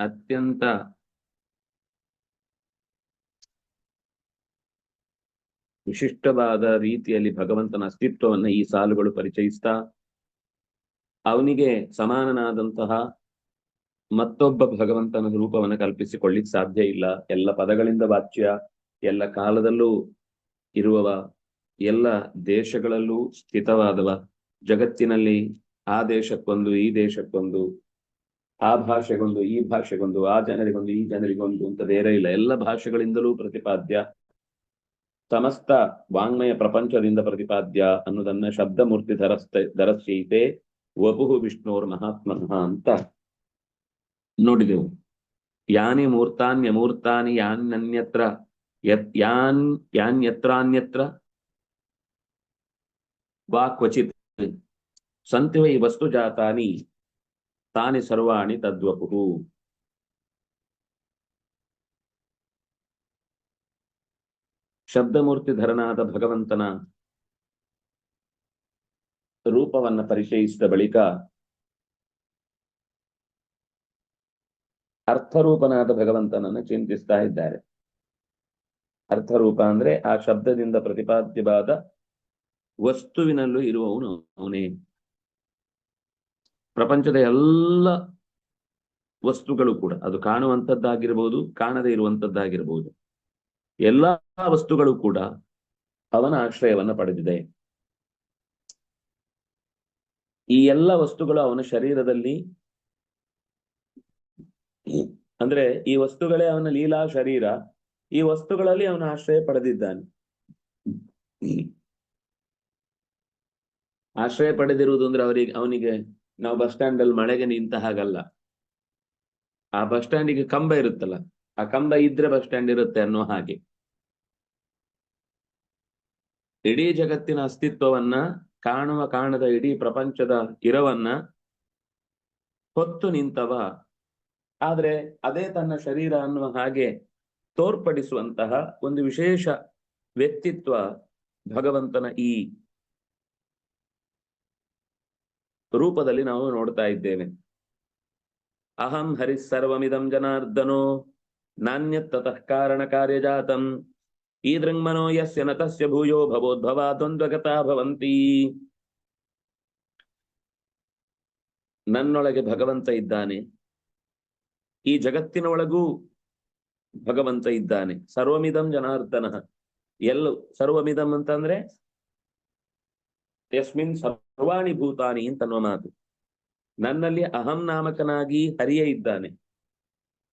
ಅತ್ಯಂತ ವಿಶಿಷ್ಟವಾದ ರೀತಿಯಲ್ಲಿ ಭಗವಂತನ ಅಸ್ತಿತ್ವವನ್ನು ಈ ಸಾಲುಗಳು ಪರಿಚಯಿಸ್ತಾ ಅವನಿಗೆ ಸಮಾನನಾದಂತಹ ಮತ್ತೊಬ್ಬ ಭಗವಂತನ ರೂಪವನ್ನು ಕಲ್ಪಿಸಿಕೊಳ್ಳಿಕ್ ಸಾಧ್ಯ ಇಲ್ಲ. ಎಲ್ಲ ಪದಗಳಿಂದ ವಾಚ್ಯ, ಎಲ್ಲ ಕಾಲದಲ್ಲೂ ಇರುವವ, ಎಲ್ಲ ದೇಶಗಳಲ್ಲೂ ಸ್ಥಿತವಾದವ. ಜಗತ್ತಿನಲ್ಲಿ ಆ ದೇಶಕ್ಕೊಂದು, ಈ ದೇಶಕ್ಕೊಂದು, ಆ ಭಾಷೆಗೊಂದು, ಈ ಭಾಷೆಗೊಂದು, ಆ ಜನರಿಗೊಂದು, ಈ ಜನರಿಗೊಂದು ಅಂತ ಬೇರೆ ಇಲ್ಲ. ಎಲ್ಲ ಭಾಷೆಗಳಿಂದಲೂ ಪ್ರತಿಪಾದ್ಯ. ಸಮಸ್ತ ವಾಂಗ್ಮಯ ಪ್ರಪಂಚದಿಂದ ಪ್ರತಿಪಾದ್ಯ ಅನ್ನೋದನ್ನ ಶಬ್ದಮೂರ್ತಿ ಧರಸ್ತ, ಧರಸ್ಯೈತೆ. ವಪುಹು ವಿಷ್ಣುರ್ ಮಹಾತ್ಮನಃ ಅಂತ. ನೋಡಿದೆವು. ಯಾನಿ ಮೂರ್ತಾನ್ಯಮೂರ್ತಾನಿ ಮೂರ್ತಾನಿ ಯಾನ್ ಯಾನ್ಯತ್ರಾನ್ಯತ್ರ ವಾ ಕ್ವಚಿತ್. ಸಂತಿ ವೈ ವಸ್ತು ಜಾತಾನಿ, ತಾನಿ ಸರ್ವಾಣಿ ತದ್ವಪುಹು. ಶಬ್ದಮೂರ್ತಿಧರನಾದ ಭಗವಂತನ ರೂಪವನ್ನ ಪರಿಚಯಿಸಿದ ಬಳಿಕ ಅರ್ಥರೂಪನಾದ ಭಗವಂತನನ್ನು ಚಿಂತಿಸ್ತಾ ಇದ್ದಾರೆ. ಅರ್ಥರೂಪ ಅಂದ್ರೆ ಆ ಶಬ್ದದಿಂದ ಪ್ರತಿಪಾದ್ಯವಾದ ವಸ್ತುವಿನಲ್ಲೂ ಇರುವವನು ಅವನೇ. ಪ್ರಪಂಚದ ಎಲ್ಲ ವಸ್ತುಗಳು ಕೂಡ, ಅದು ಕಾಣುವಂಥದ್ದಾಗಿರ್ಬೋದು, ಕಾಣದೇ ಇರುವಂತದ್ದಾಗಿರ್ಬೋದು ಎಲ್ಲಾ ವಸ್ತುಗಳು ಕೂಡ ಅವನ ಆಶ್ರಯವನ್ನ ಪಡೆದಿದೆ. ಈ ಎಲ್ಲ ವಸ್ತುಗಳು ಅವನ ಶರೀರದಲ್ಲಿ ಅಂದ್ರೆ ಈ ವಸ್ತುಗಳೇ ಅವನ ಲೀಲಾ ಶರೀರ. ಈ ವಸ್ತುಗಳಲ್ಲಿ ಅವನ ಆಶ್ರಯ ಪಡೆದಿದ್ದಾನೆ. ಆಶ್ರಯ ಪಡೆದಿರುವುದು ಅಂದ್ರೆ ಅವರಿಗೆ, ಅವನಿಗೆ ನಾವು ಬಸ್ ಸ್ಟ್ಯಾಂಡ್ ಅಲ್ಲಿ ಮಳೆಗೆ ನಿಂತ ಹಾಗಲ್ಲ. ಆ ಬಸ್ ಸ್ಟ್ಯಾಂಡಿಗೆ ಕಂಬ ಇರುತ್ತಲ್ಲ, ಆ ಕಂಬ ಇದ್ರೆ ಬಸ್ ಸ್ಟ್ಯಾಂಡ್ ಇರುತ್ತೆ ಅನ್ನೋ ಹಾಗೆ. ಇಡೀ ಜಗತ್ತಿನ ಅಸ್ತಿತ್ವವನ್ನ ಕಾಣುವ ಕಾಣದ ಇಡೀ ಪ್ರಪಂಚದ ಇರವನ್ನ ಹೊತ್ತು ನಿಂತವ ಆದ್ರೆ ಅದೇ ತನ್ನ ಶರೀರ ಅನ್ನುವ ಹಾಗೆ ತೋರ್ಪಡಿಸುವಂತಹ ಒಂದು ವಿಶೇಷ ವ್ಯಕ್ತಿತ್ವ ಭಗವಂತನ ಈ ರೂಪದಲ್ಲಿ ನಾವು ನೋಡ್ತಾ ಇದ್ದೇವೆ. ಅಹಂ ಹರಿಸ್ಸರ್ವಮಿದಂ ಜನಾರ್ದನೋ ನಾಣ್ಯತಃ ಕಾರಣ ಕಾರ್ಯಜಾತಂ. ಈ ದೃಂಗ್ಮನೋ ಯಸ್ಯ ನ ತಸ್ಯ ಭೂಯೋ ಭವೋದ್ಭವ ದ್ವಂದ್ವಗತಾ ಭವಂತಿ. ನನ್ನೊಳಗೆ ಭಗವಂತ ಇದ್ದಾನೆ. ಈ ಜಗತ್ತಿನ ಒಳಗೂ ಭಗವಂತ ಇದ್ದಾನೆ. ಸರ್ವಮಿದಂ ಜನಾರ್ದನ. ಎಲ್ಲ, ಸರ್ವಮಿದಂ ಅಂತಂದ್ರೆ ಯಸ್ಮಿನ್ ಸರ್ವಾಣಿ ಭೂತಾನಿ ಅಂತನ್ನುವ ಮಾತು. ನನ್ನಲ್ಲಿ ಅಹಂ ನಾಮಕನಾಗಿ ಹರಿಯ ಇದ್ದಾನೆ.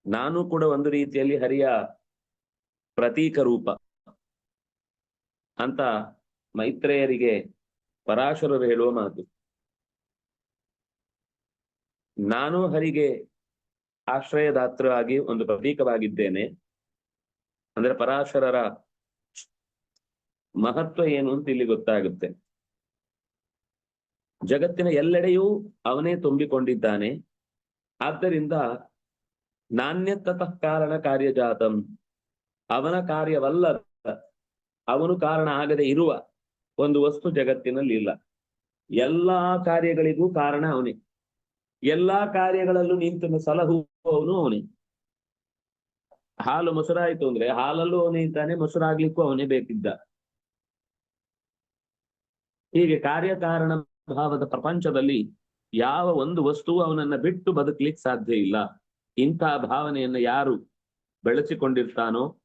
ನಾನು ಕೂಡ ಒಂದು ರೀತಿಯಲ್ಲಿ ಹರಿಯ ಪ್ರತೀಕ ರೂಪ ಅಂತ ಮೈತ್ರೇಯರಿಗೆ ಪರಾಶರರು ಹೇಳುವ ಮಾತು. ನಾನು ಹರಿಗೆ ಆಶ್ರಯದಾತ್ರವಾಗಿ ಒಂದು ಪ್ರತೀಕವಾಗಿದ್ದೇನೆ. ಅಂದ್ರೆ ಪರಾಶರರ ಮಹತ್ವ ಏನು ಅಂತ ಇಲ್ಲಿ ಗೊತ್ತಾಗುತ್ತೆ. ಜಗತ್ತಿನ ಎಲ್ಲೆಡೆಯೂ ಅವನೇ ತುಂಬಿಕೊಂಡಿದ್ದಾನೆ. ಆದ್ದರಿಂದ ನಾಣ್ಯತಃ ಕಾರಣ ಕಾರ್ಯಜಾತಂ. ಅವನ ಕಾರ್ಯವಲ್ಲ ಅವನು ಕಾರಣ ಆಗದೆ ಇರುವ ಒಂದು ವಸ್ತು ಜಗತ್ತಿನಲ್ಲಿ ಇಲ್ಲ. ಎಲ್ಲಾ ಕಾರ್ಯಗಳಿಗೂ ಕಾರಣ ಅವನೇ. ಎಲ್ಲಾ ಕಾರ್ಯಗಳಲ್ಲೂ ನಿಂತು ಸಲಹುವವನು ಅವನೇ ಹಾಲು ಮೊಸರಾಯ್ತು ಅಂದ್ರೆ ಹಾಲಲ್ಲೂ ಅವನೇ ಇದ್ದಾನೆ, ಮೊಸರಾಗ್ಲಿಕ್ಕೂ ಅವನೇ ಬೇಕಿದ್ದ. ಹೀಗೆ ಕಾರ್ಯಕಾರಣ ಭಾವದ ಪ್ರಪಂಚದಲ್ಲಿ ಯಾವ ಒಂದು ವಸ್ತುವು ಅವನನ್ನ ಬಿಟ್ಟು ಬದುಕಲಿಕ್ಕೆ ಸಾಧ್ಯ ಇಲ್ಲ. ಇಂತಹ ಭಾವನೆಯನ್ನ ಯಾರು ಬೆಳೆಸಿಕೊಂಡಿರ್ತಾನೋ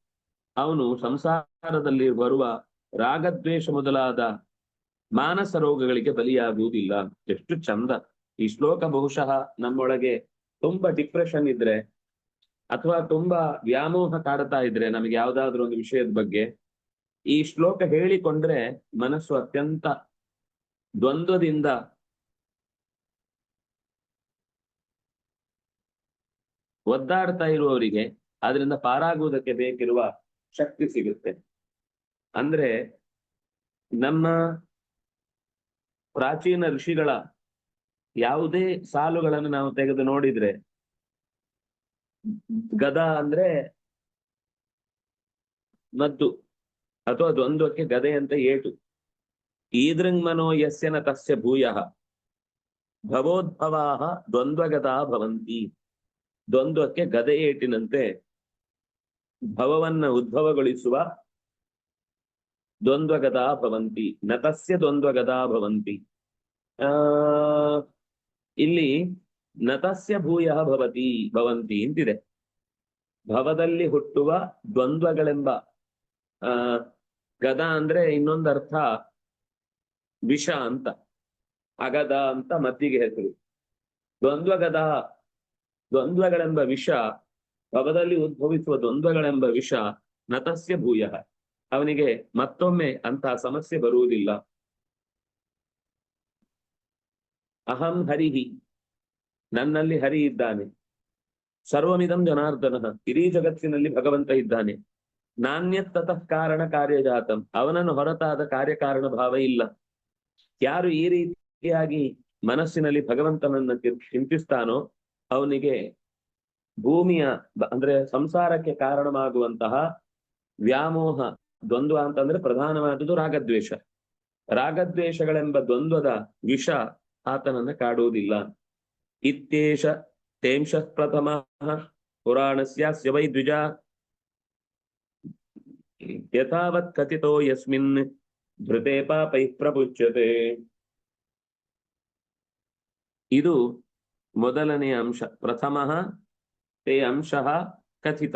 ಅವನು ಸಂಸಾರದಲ್ಲಿ ಬರುವ ರಾಗದ್ವೇಷ ಮೊದಲಾದ ಮಾನಸ ರೋಗಗಳಿಗೆ ಬಲಿಯಾಗುವುದಿಲ್ಲ. ಎಷ್ಟು ಚಂದ. ಈ ಶ್ಲೋಕ ಬಹುಶಃ ನಮ್ಮೊಳಗೆ ತುಂಬಾ ಡಿಪ್ರೆಷನ್ ಇದ್ರೆ ಅಥವಾ ತುಂಬಾ ವ್ಯಾಮೋಹ ಕಾಡ್ತಾ ಇದ್ರೆ ನಮಗೆ ಯಾವ್ದಾದ್ರು ಒಂದು ವಿಷಯದ ಬಗ್ಗೆ ಈ ಶ್ಲೋಕ ಹೇಳಿಕೊಂಡ್ರೆ ಮನಸ್ಸು ಅತ್ಯಂತ ದ್ವಂದ್ವದಿಂದ ಒದ್ದಾಡ್ತಾ ಇರುವವರಿಗೆ ಅದರಿಂದ ಪಾರಾಗುವುದಕ್ಕೆ ಬೇಕಿರುವ ಶಕ್ತಿ ಸಿಗುತ್ತೆ. ಅಂದ್ರೆ ನಮ್ಮ ಪ್ರಾಚೀನ ಋಷಿಗಳ ಯಾವುದೇ ಸಾಲುಗಳನ್ನು ನಾವು ತೆಗೆದು ನೋಡಿದ್ರೆ ಗದ ಅಂದ್ರೆ ಮದ್ದು ಅಥವಾ ದ್ವಂದ್ವಕ್ಕೆ ಗದೆ ಅಂತ ಏಟು. ಈದೃಂಗ್ಮನೋ ಯಸ್ಯನ ತಸ್ಯ ಭೂಯ. ಭವೋದ್ಭವಾ ದ್ವಂದ್ವಗದಾ ಭವಂತಿ. ದ್ವಂದ್ವಕ್ಕೆ ಗದೆ ಏಟಿನಂತೆ ಭವವನ್ನ ಉದ್ಭವಗೊಳಿಸುವ ದ್ವಂದ್ವಗದಾ ಭವಂತಿ. ನತಸ್ಯ ದ್ವಂದ್ವಗದಾ ಭವಂತಿ. ಆ ಇಲ್ಲಿ ನತಸ್ಯ ಭೂಯ ಭವತಿ ಭವಂತಿ ಅಂತಿದೆ ಭವದಲ್ಲಿ ಹುಟ್ಟುವ ದ್ವಂದ್ವಗಳೆಂಬ, ಆ, ಗದ ಅಂದ್ರೆ ಇನ್ನೊಂದು ಅರ್ಥ ವಿಷ ಅಂತ, ಅಗದ ಅಂತ ಮದ್ದಿಗೆ ಹೆಸರು. ದ್ವಂದ್ವಗದ, ದ್ವಂದ್ವಗಳೆಂಬ ವಿಷ, ಭವದಲ್ಲಿ ಉದ್ಭವಿಸುವ ದ್ವಂದ್ವಗಳೆಂಬ ವಿಷ ನತಸ್ಯ ಭೂಯ. ಅವನಿಗೆ ಮತ್ತೊಮ್ಮೆ ಅಂತಹ ಸಮಸ್ಯೆ ಬರುವುದಿಲ್ಲ. ಅಹಂ ಹರಿಹಿ. ನನ್ನಲ್ಲಿ ಹರಿ ಇದ್ದಾನೆ. ಸರ್ವಮಿದಂ ಜನಾರ್ದನ. ಇಡೀ ಜಗತ್ತಿನಲ್ಲಿ ಭಗವಂತ ಇದ್ದಾನೆ. ನಾಣ್ಯತಃ ಕಾರಣ ಕಾರ್ಯಜಾತಂ. ಅವನನ್ನು ಹೊರತಾದ ಕಾರ್ಯಕಾರಣ ಭಾವ ಇಲ್ಲ. ಯಾರು ಈ ರೀತಿಯಾಗಿ ಮನಸ್ಸಿನಲ್ಲಿ ಭಗವಂತನನ್ನ ಚಿಂತಿಸ್ತಾನೋ, ಅವನಿಗೆ ಭೂಮಿಯ ಅಂದ್ರೆ ಸಂಸಾರಕ್ಕೆ ಕಾರಣವಾಗುವಂತಹ ವ್ಯಾಮೋಹ, ದ್ವಂದ್ವ ಅಂತಂದ್ರೆ ಪ್ರಧಾನವಾದದ್ದು ರಾಗದ್ವೇಷ. ರಾಗದ್ವೇಷಗಳೆಂಬ ದ್ವಂದ್ವದ ವಿಷ ಆತನನ್ನ ಕಾಡುವುದಿಲ್ಲ. ಇತ್ಯೇಷ ತೇಂಶ ಪ್ರಥಮ ಪುರಾಣಸ್ಯಾಸ್ಯ ವೈ ದ್ವಿಜ. ಯಥಾವತ್ ಕಥಿತೋ ಯಸ್ಮಿನ್ ಧೃತೆ ಪಾಪೈ ಪ್ರಪುಚ್ಯತೆ ಇದು ಮೊದಲನೆಯ ಅಂಶ. ಪ್ರಥಮ ತೇ ಅಂಶ ಕಥಿತ.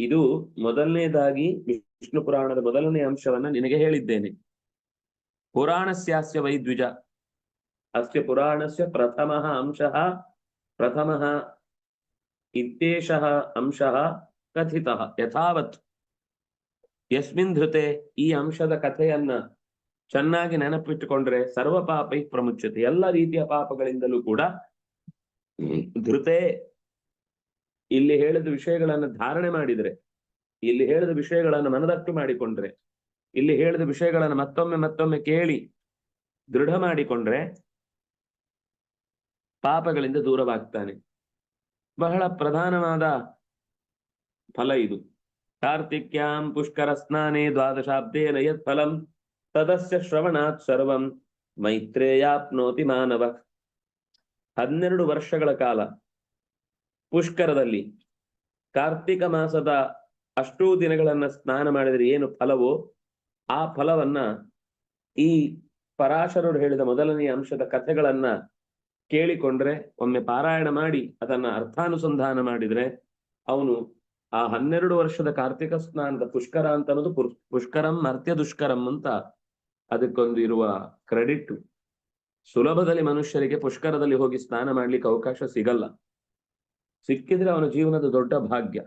ಇದು ಮೊದಲನೇದಾಗಿ ವಿಷ್ಣು ಪುರಾಣದ ಮೊದಲನೇ ಅಂಶವನ್ನ ನಿನಗೆ ಹೇಳಿದ್ದೇನೆ. ಪುರಾಣಸ್ಯಾಸ್ಯ ವೈದ್ವಿಜ ಅಸ್ಯ ಪುರಾಣಸ್ಯ ಪ್ರಥಮ ಅಂಶ ಪ್ರಥಮ ಇತ್ಯೇಷ ಅಂಶ ಕಥಿತ ಯಥಾವತ್ ಯಸ್ಮಿನ್ ಧೃತೆ ಈ ಅಂಶದ ಕಥೆಯನ್ನ ಚೆನ್ನಾಗಿ ನೆನಪಿಟ್ಟುಕೊಂಡ್ರೆ ಸರ್ವ ಪಾಪೈ ಪ್ರಮುಚ್ಯತೆ, ಎಲ್ಲ ರೀತಿಯ ಪಾಪಗಳಿಂದಲೂ ಕೂಡ ಧೃತೆ ಇಲ್ಲಿ ಹೇಳಿದ ವಿಷಯಗಳನ್ನು ಧಾರಣೆ ಮಾಡಿದ್ರೆ, ಇಲ್ಲಿ ಹೇಳಿದ ವಿಷಯಗಳನ್ನು ಮನದಟ್ಟು ಮಾಡಿಕೊಂಡ್ರೆ, ಇಲ್ಲಿ ಹೇಳಿದ ವಿಷಯಗಳನ್ನು ಮತ್ತೊಮ್ಮೆ ಮತ್ತೊಮ್ಮೆ ಕೇಳಿ ದೃಢ ಮಾಡಿಕೊಂಡ್ರೆ ಪಾಪಗಳಿಂದ ದೂರವಾಗ್ತಾನೆ. ಬಹಳ ಪ್ರಧಾನವಾದ ಫಲ ಇದು. ಕಾರ್ತಿಕ್ಯಾಂ ಪುಷ್ಕರ ಸ್ನಾನೆ ದ್ವಾದಶಾಬ್ದೇನ ಯತ್ ಫಲಂ ತದಸ್ಯ ಶ್ರವಣಾತ್ ಸರ್ವಂ ಮೈತ್ರೇಯಾಪ್ನೋತಿ ಮಾನವ. ಹನ್ನೆರಡು ವರ್ಷಗಳ ಕಾಲ ಪುಷ್ಕರದಲ್ಲಿ ಕಾರ್ತಿಕ ಮಾಸದ ಅಷ್ಟೂ ದಿನಗಳನ್ನ ಸ್ನಾನ ಮಾಡಿದರೆ ಏನು ಫಲವೋ ಆ ಫಲವನ್ನ ಈ ಪರಾಶರರು ಹೇಳಿದ ಮೊದಲನೆಯ ಅಂಶದ ಕಥೆಗಳನ್ನ ಕೇಳಿಕೊಂಡ್ರೆ ಒಮ್ಮೆ ಪಾರಾಯಣ ಮಾಡಿ, ಅದನ್ನ ಅರ್ಥಾನುಸಂಧಾನ ಮಾಡಿದ್ರೆ ಅವನು ಆ ಹನ್ನೆರಡು ವರ್ಷದ ಕಾರ್ತಿಕ ಸ್ನಾನದ ಪುಷ್ಕರ ಅಂತ ಅನ್ನೋದು ಪುಷ್ಕರಂ ಅರ್ಥ ದುಷ್ಕರಂ ಅಂತ ಅದಕ್ಕೊಂದು ಇರುವ ಕ್ರೆಡಿಟ್. ಸುಲಭದಲ್ಲಿ ಮನುಷ್ಯರಿಗೆ ಪುಷ್ಕರದಲ್ಲಿ ಹೋಗಿ ಸ್ನಾನ ಮಾಡ್ಲಿಕ್ಕೆ ಅವಕಾಶ ಸಿಗಲ್ಲ. ಸಿಕ್ಕಿದ್ರೆ ಅವನ ಜೀವನದ ದೊಡ್ಡ ಭಾಗ್ಯ.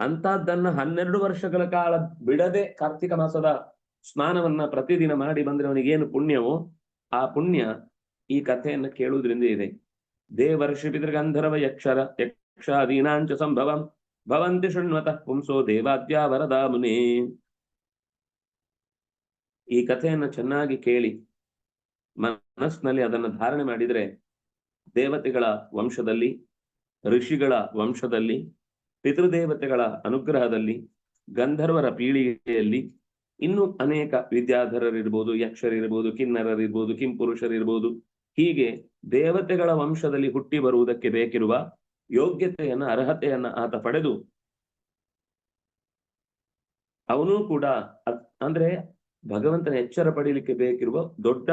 ಅಂತಹದ್ದನ್ನ ಹನ್ನೆರಡು ವರ್ಷಗಳ ಕಾಲ ಬಿಡದೆ ಕಾರ್ತಿಕ ಮಾಸದ ಸ್ನಾನವನ್ನ ಪ್ರತಿದಿನ ಮಾಡಿ ಬಂದ್ರೆ ಅವನಿಗೆ ಏನು ಪುಣ್ಯವೋ, ಆ ಪುಣ್ಯ ಈ ಕಥೆಯನ್ನು ಕೇಳುವುದರಿಂದ ಇದೆ. ದೇವರ್ಷಿ ಪಿತೃಗಂಧರ್ವ ಯಕ್ಷರ ಯಕ್ಷಾದೀನಾಂಚ ಸಂಭವಂ, ಭವಂತಿ ಶೃಣ್ವತಃ ಪುಂಸೋ ದೇವಾದ್ಯ ವರದಾ ಮುನಿ. ಈ ಕಥೆಯನ್ನು ಚೆನ್ನಾಗಿ ಕೇಳಿ ಮನಸ್ಸಿನಲ್ಲಿ ಅದನ್ನು ಧಾರಣೆ ಮಾಡಿದರೆ ದೇವತೆಗಳ ವಂಶದಲ್ಲಿ, ಋಷಿಗಳ ವಂಶದಲ್ಲಿ, ಪಿತೃದೇವತೆಗಳ ಅನುಗ್ರಹದಲ್ಲಿ, ಗಂಧರ್ವರ ಪೀಳಿಗೆಯಲ್ಲಿ ಇನ್ನೂ ಅನೇಕ ವಿದ್ಯಾಧರರಿರ್ಬೋದು, ಯಕ್ಷರಿರ್ಬೋದು, ಕಿನ್ನರರಿರ್ಬೋದು, ಕಿಂಪುರುಷರಿರ್ಬೋದು ಹೀಗೆ ದೇವತೆಗಳ ವಂಶದಲ್ಲಿ ಹುಟ್ಟಿ ಬರುವುದಕ್ಕೆ ಬೇಕಿರುವ ಯೋಗ್ಯತೆಯನ್ನ, ಅರ್ಹತೆಯನ್ನ ಆತ ಪಡೆದು ಅವನು ಕೂಡ ಅಂದ್ರೆ ಭಗವಂತನ ಎಚ್ಚರ ಪಡೀಲಿಕ್ಕೆ ಬೇಕಿರುವ ದೊಡ್ಡ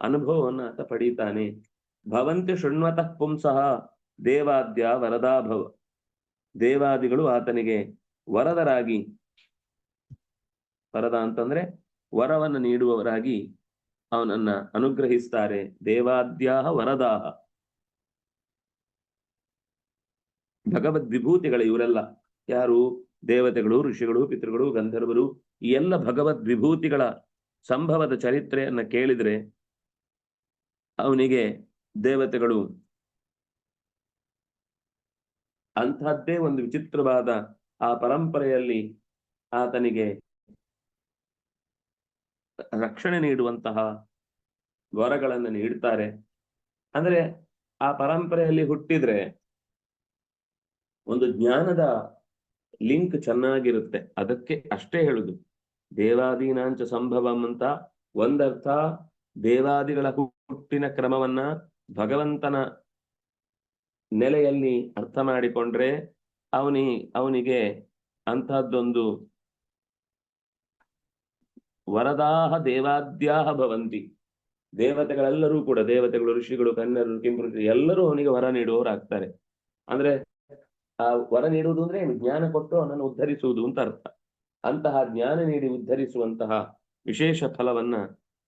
ಅನುಭವವನ್ನು ಆತ ಪಡೀತಾನೆ. ಭವಂತಿ ಶೃಣ್ವತಃ ಪುಂಸಃ ದೇವಾದ್ಯ ವರದಾಭವ ದೇವಾದಿಗಳು ಆತನಿಗೆ ವರದರಾಗಿ, ವರದ ಅಂತಂದ್ರೆ ವರವನ್ನು ನೀಡುವವರಾಗಿ ಅವನನ್ನ ಅನುಗ್ರಹಿಸ್ತಾರೆ. ದೇವಾದ್ಯಾಹ ವರದಾಹ. ಭಗವದ್ ವಿಭೂತಿಗಳ ಇವರೆಲ್ಲ. ಯಾರು? ದೇವತೆಗಳು, ಋಷಿಗಳು, ಪಿತೃಗಳು, ಗಂಧರ್ವರು. ಈ ಎಲ್ಲ ಭಗವದ್ ವಿಭೂತಿಗಳ ಸಂಭವದ ಚರಿತ್ರೆಯನ್ನ ಕೇಳಿದ್ರೆ ಅವನಿಗೆ ದೇವತೆಗಳು ಅಂತಹದ್ದೇ ಒಂದು ವಿಚಿತ್ರವಾದ ಆ ಪರಂಪರೆಯಲ್ಲಿ ಆತನಿಗೆ ರಕ್ಷಣೆ ನೀಡುವಂತಹ ವರಗಳನ್ನು ನೀಡ್ತಾರೆ. ಅಂದ್ರೆ ಆ ಪರಂಪರೆಯಲ್ಲಿ ಹುಟ್ಟಿದ್ರೆ ಒಂದು ಜ್ಞಾನದ ಲಿಂಕ್ ಚೆನ್ನಾಗಿರುತ್ತೆ. ಅದಕ್ಕೆ ಅಷ್ಟೇ ಹೇಳುದು. ದೇವಾದೀನಾಂಚ ಸಂಭವಂ ಅಂತ ಒಂದರ್ಥ ದೇವಾದಿಗಳ ಹುಟ್ಟಿನ ಕ್ರಮವನ್ನ ಭಗವಂತನ ನೆಲೆಯಲ್ಲಿ ಅರ್ಥ ಮಾಡಿಕೊಂಡ್ರೆ ಅವನಿ, ಅವನಿಗೆ ಅಂತಹದ್ದೊಂದು ವರದಾಹ ದೇವಾದ್ಯಾಹ ಭವಂತಿ. ದೇವತೆಗಳೆಲ್ಲರೂ ಕೂಡ, ದೇವತೆಗಳು, ಋಷಿಗಳು ಕನ್ನರು ಕಿಂಪರು ಎಲ್ಲರೂ ಅವನಿಗೆ ವರ ನೀಡುವವರಾಗ್ತಾರೆ. ಅಂದ್ರೆ, ಆ ವರ ನೀಡುವುದು ಅಂದ್ರೆ? ಜ್ಞಾನ ಕೊಟ್ಟು ಅವನನ್ನು ಉದ್ಧರಿಸುವುದು ಅಂತ ಅರ್ಥ. ಅಂತಹ ಜ್ಞಾನ ನೀಡಿ ಉದ್ಧರಿಸುವಂತಹ ವಿಶೇಷ ಫಲವನ್ನ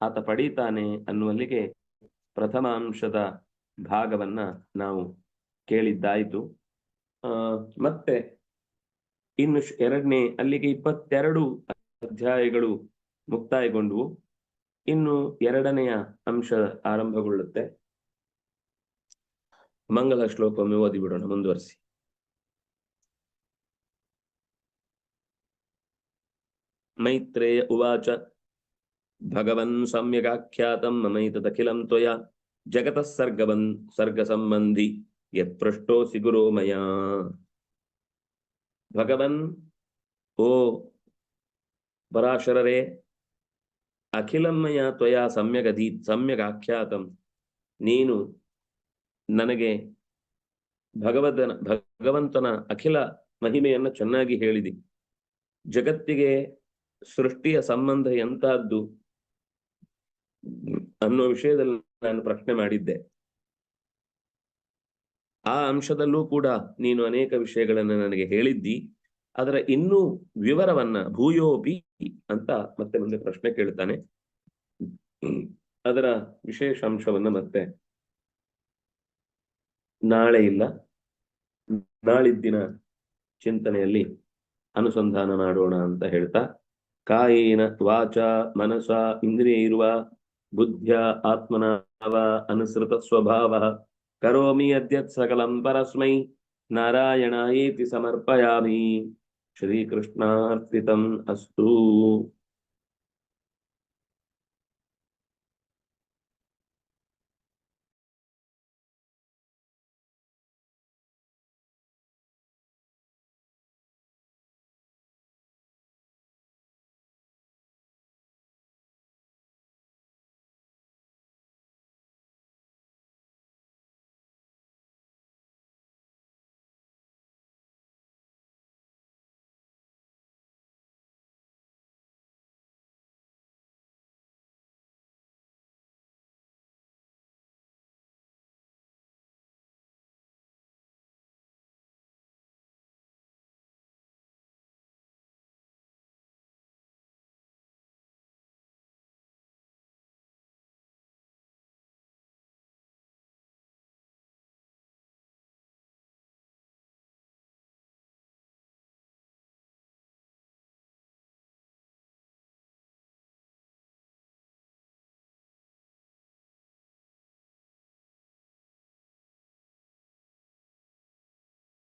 ಆತ ಪಡೀತಾನೆ ಅನ್ನುವಲ್ಲಿಗೆ ಪ್ರಥಮಾಂಶದ ಭಾಗವನ್ನ ನಾವು ಕೇಳಿದ್ದಾಯಿತು. ಆ, ಮತ್ತೆ ಇನ್ನು ಎರಡನೇ, ಅಲ್ಲಿಗೆ ಇಪ್ಪತ್ತೆರಡು ಅಧ್ಯಾಯಗಳು ಮುಕ್ತಾಯಗೊಂಡವು ಇನ್ನು ಎರಡನೆಯ ಅಂಶ ಆರಂಭಗೊಳ್ಳುತ್ತೆ. ಮಂಗಲ ಶ್ಲೋಕವನ್ನು ಓದಿ ಬಿಡೋಣ ಮುಂದುವರಿಸಿ. ಮೈತ್ರೇಯ ಉವಾಚ, ಭಗವನ್ ಸಮ್ಯಗಾಖ್ಯಾತಂ ಮಮೈತದಖಿಲಂ ತ್ವಯಾ, ಜಗತಃ ಸರ್ಗವನ್ ಸರ್ಗ ಸಂಬಂಧಿ ಯತ್ಪೃಷ್ಟೋಸಿ ಗುರೋ ಮಯಾ ಭಗವನ್, ಓ ಪರಾಶರರೇ ಅಖಿಲಮ್ಮಯ ತ್ವಯಾ ಸಮ್ಯಗಧಿ, ಸಮ್ಯಗಾಖ್ಯಾತಂ. ನೀನು ನನಗೆ ಭಗವದನ, ಭಗವಂತನ ಅಖಿಲ ಮಹಿಮೆಯನ್ನು ಚೆನ್ನಾಗಿ ಹೇಳಿದಿ. ಜಗತ್ತಿಗೆ ಸೃಷ್ಟಿಯ ಸಂಬಂಧ ಎಂತಹದ್ದು ಅನ್ನೋ ವಿಷಯದಲ್ಲಿ ನಾನು ಪ್ರಶ್ನೆ ಮಾಡಿದ್ದೆ. ಆ ಅಂಶದಲ್ಲೂ ಕೂಡ ನೀನು ಅನೇಕ ವಿಷಯಗಳನ್ನು ನನಗೆ ಹೇಳಿದ್ದಿ. ಅದರ ಇನ್ನೂ ವಿವರವನ್ನ ಭೂಯೋಪಿ ಅಂತ ಮತ್ತೆ ಮುಂದೆ ಪ್ರಶ್ನೆ ಕೇಳ್ತಾನೆ. ಅದರ ವಿಶೇಷ ಅಂಶವನ್ನ ಮತ್ತೆ ನಾಳೆ ಇಲ್ಲ, ನಾಳಿದ್ದಿನ ಚಿಂತನೆಯಲ್ಲಿ ಅನುಸಂಧಾನ ಮಾಡೋಣ ಅಂತ ಹೇಳ್ತಾ, ಕಾಯೇನ ವಾಚ ಮನಸ ಇಂದ್ರಿಯ ಇರುವ ಬುದ್ಧ್ಯ ಆತ್ಮನ ಅನುಸೃತ ಸ್ವಭಾವ ಕರೋಮಿ ಅದ್ಯತ್ ಸಕಲಂ ಪರಸ್ಮೈ ಏತಿ ಸಮರ್ಪಯಾಮಿ. श्रीकृष्णार्पितम् अस्तु।